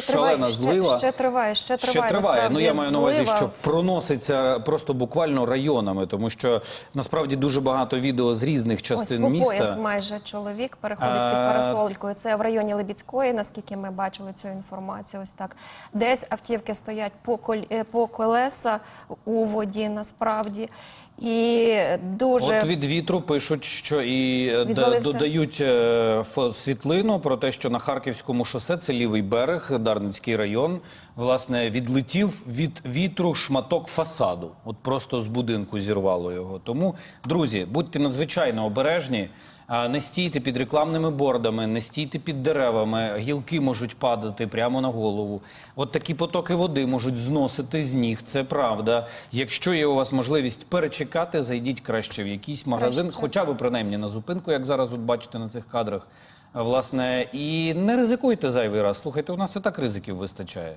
ще триває, шалена ще, злива. ще триває, ще триває. Ще триває. Ну я маю на увазі, злива. що проноситься просто буквально районами, тому що насправді дуже багато відео з різних Ось частин по міста. пояс майже чоловік переходить під А, парасолькою. Це в районі Лебідської, наскільки ми бачили цю інформацію. Ось так. Десь автівки стоять по, коль- е, по колеса у воді насправді. І дуже От від вітру пишуть, що і е, Відвалився. додають е, світлину про те, що на Харківському шосе це лівий берег, Дарницький район, власне, відлетів від вітру шматок фасаду. От просто з будинку зірвало його. Тому, друзі, будьте надзвичайно обережні. Не стійте під рекламними бордами, не стійте під деревами, гілки можуть падати прямо на голову. От такі потоки води можуть зносити з ніг, це правда. Якщо є у вас можливість перечекати, зайдіть краще в якийсь магазин, Краще. хоча б принаймні на зупинку, як зараз от бачите на цих кадрах. Власне, і не ризикуйте зайвий раз. Слухайте, у нас і так ризиків вистачає.